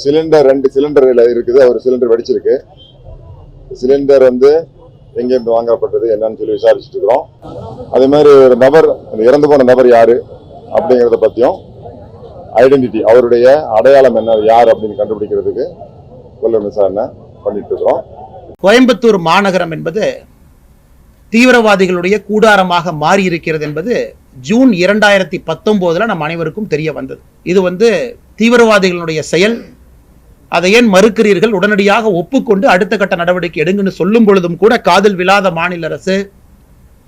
Cylinder ரெண்டு cylinder இருக்குது ஒரு சிலிண்டர் வெடிச்சிருக்கு. சிலிண்டர் வந்து எங்கேருந்து வாங்கப்பட்டது என்னன்னு சொல்லி விசாரிச்சுட்டு இருக்கிறோம். அதே மாதிரி ஒரு நபர் அந்த இறந்து போன நபர் யாரு அப்படிங்கிறத பற்றியும் ஐடென்டிட்டி அவருடைய அடையாளம் என்ன யார் அப்படின்னு கண்டுபிடிக்கிறதுக்கு கொள்ள விசாரணை பண்ணிட்டு இருக்கிறோம். கோயம்புத்தூர் மாநகரம் என்பது தீவிரவாதிகளுடைய கூடாரமாக மாறி இருக்கிறது என்பது ஜூன் இரண்டாயிரத்தி பத்தொன்பதுல நம் அனைவருக்கும் தெரிய வந்தது. இது வந்து தீவிரவாதிகளுடைய செயல் அதை ஏன் மறுக்கிறீர்கள்? உடனடியாக ஒப்புக்கொண்டு அடுத்த கட்ட நடவடிக்கை எடுங்கன்னு சொல்லும் பொழுதும் கூட காதில் விழாத மாநில அரசு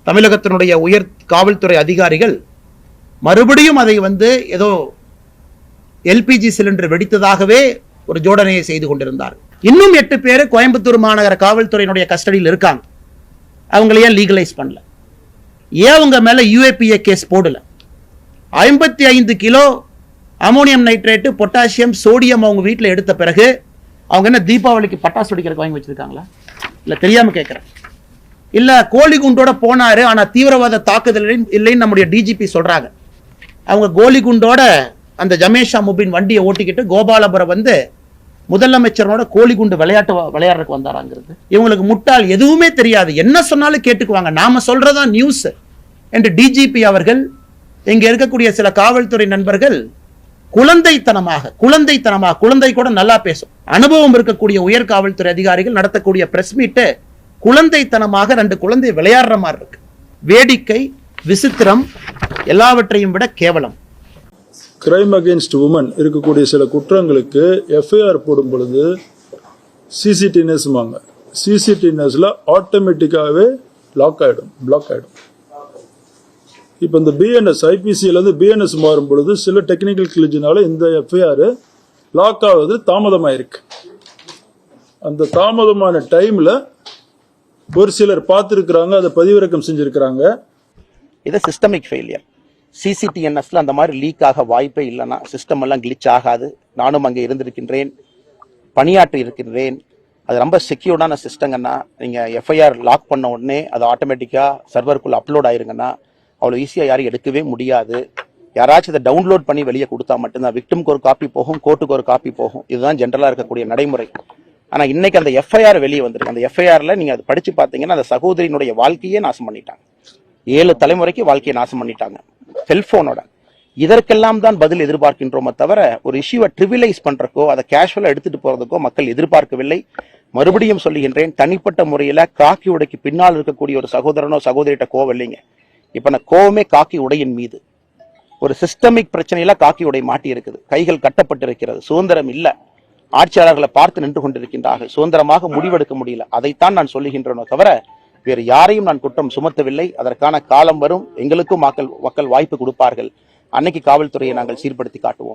தமிழகத்தினுடைய உயர் காவல்துறை அதிகாரிகள் மறுபடியும் அதை வந்து ஏதோ எல்பிஜி சிலிண்டர் வெடித்ததாகவே ஒரு ஜோடனையை செய்து கொண்டிருந்தார் இன்னும் எட்டு பேர் கோயம்புத்தூர் மாநகர காவல்துறையினுடைய கஸ்டடியில் இருக்காங்க. அவங்கள ஏன் லீகலைஸ் பண்ணல? ஏன் அவங்க மேல யூஏபிஏ கேஸ் போடல? ஐம்பத்தி ஐந்து kilo ammonium nitrate potassium sodium அவங்க வீட்டில் எடுத்த பிறகு அவங்க என்ன தீபாவளிக்கு பட்டாசு வெடிக்கிறதுக்கு வாங்கி வச்சிருக்காங்களா? இல்லை தெரியாம கேட்குறேன் இல்ல கோழி குண்டோட போனாரு ஆனா தீவிரவாத தாக்குதல் இல்லைன்னு நம்முடைய டிஜிபி சொல்றாங்க. அவங்க கோலி குண்டோட அந்த ஜமேஷா முபின் வண்டியை ஓட்டிக்கிட்டு கோபாலபுரம் வந்து முதலமைச்சரோட கோழி குண்டு விளையாட்டு விளையாடுறதுக்கு வந்தாராங்கிறது. இவங்களுக்கு முட்டாள் எதுவுமே தெரியாது. என்ன சொன்னாலும் கேட்டுக்குவாங்க. நாம சொல்றதா நியூஸ் என்று டிஜிபி அவர்கள் இங்கே இருக்கக்கூடிய சில காவல்துறை நண்பர்கள் குழந்தைத்தனமாக குழந்தைத்தனமாக குழந்தை கூட நல்லா பேசும். அனுபவம் இருக்கக்கூடிய உயர் காவல்துறை அதிகாரிகள் நடத்தக்கூடிய பிரஸ் மீட்டு குழந்தைத்தனமாக ரெண்டு குழந்தை விளையாடுற மாதிரி இருக்கு. வேடிக்கை விசித்திரம் எல்லாவற்றையும் விட கேவலம். கிரைம் அகேன்ஸ்ட் உமன் இருக்கக்கூடிய சில குற்றங்களுக்கு எஃப்ஐஆர் போடும் பொழுது சிசிடிஎன்எஸ்மாங்க சிசிடிஎன்எஸ்ல ஆட்டோமேட்டிக்காகவே லாக் ஆகிடும் பிளாக் ஆகிடும் இப்போ இந்த பிஎன்எஸ் ஐபிசியிலேருந்து பிஎன்எஸ் மாறும் பொழுது சில டெக்னிக்கல் கிளிஜினால இந்த எஃப்ஐஆர் லாக் ஆகுது தாமதமாயிருக்கு. அந்த தாமதமான டைமில் ஒரு சிலர் பார்த்துருக்குறாங்க அதை பதிவிறக்கம் செஞ்சுருக்கிறாங்க. இது சிஸ்டமிக் ஃபெயிலியர் சிசிடிஎன்எஸ்ல அந்த மாதிரி லீக் ஆக வாய்ப்பே இல்லைன்னா சிஸ்டம் எல்லாம் கிளிச் ஆகாது. நானும் அங்கே இருந்திருக்கின்றேன். பணியாற்றி இருக்கின்றேன். அது ரொம்ப செக்யூர்டான சிஸ்டங்கன்னா நீங்கள் எஃப்ஐஆர் லாக் பண்ண உடனே அது ஆட்டோமேட்டிக்காக சர்வருக்குள்ளே அப்லோட் ஆயிருங்கன்னா அவ்வளோ ஈஸியாக யாரும் எடுக்கவே முடியாது. யாராச்சும் இதை டவுன்லோட் பண்ணி வெளியே கொடுத்தா மட்டும்தான். விக்டிம்க்கு ஒரு காப்பி போகும் கோர்ட்டுக்கு ஒரு காப்பி போகும். இதுதான் ஜென்ரலாக இருக்கக்கூடிய நடைமுறை. ஆனால் இன்னைக்கு அந்த எஃப்ஐஆர் வெளியே வந்திருக்கு. அந்த எஃப்ஐஆரில் நீங்கள் அதை படித்து பார்த்தீங்கன்னா அந்த சகோதரியினுடைய வாழ்க்கையே நாசம் பண்ணிட்டாங்க. ஏழு தலைமுறைக்கு வாழ்க்கையை நாசம் பண்ணிட்டாங்க. செல்போனோட இதற்கெல்லாம் தான் பதில் எதிர்பார்க்கின்றோமே தவிர ஒரு இஷ்யூவை ட்ரிவிலைஸ் பண்ணுறக்கோ அதை கேஷுவலாக எடுத்துட்டு போகிறதுக்கோ மக்கள் எதிர்பார்க்கவில்லை. மறுபடியும் சொல்லுகின்றேன் தனிப்பட்ட முறையில் காக்கி உடைக்கு பின்னால் இருக்கக்கூடிய ஒரு சகோதரனோ சகோதரிகிட்ட கோவம் இல்லைங்க. இப்போ நான் கோவமே காக்கி உடையின் மீது. ஒரு சிஸ்டமிக் பிரச்சனையில காக்கி உடை மாட்டி இருக்குது. கைகள் கட்டப்பட்டிருக்கிறது. சுதந்திரம் இல்லை. ஆட்சியாளர்களை பார்த்து நின்று கொண்டிருக்கின்றார்கள். சுதந்திரமாக முடிவெடுக்க முடியல. அதைத்தான் நான் சொல்லுகின்றனோ தவிர வேறு யாரையும் நான் குற்றம் சுமத்தவில்லை. அதற்கான காலம் வரும். எங்களுக்கும் மக்கள் மக்கள் வாய்ப்பு கொடுப்பார்கள். அன்னைக்கு காவல்துறையை நாங்கள் சீர்படுத்தி காட்டுவோம்.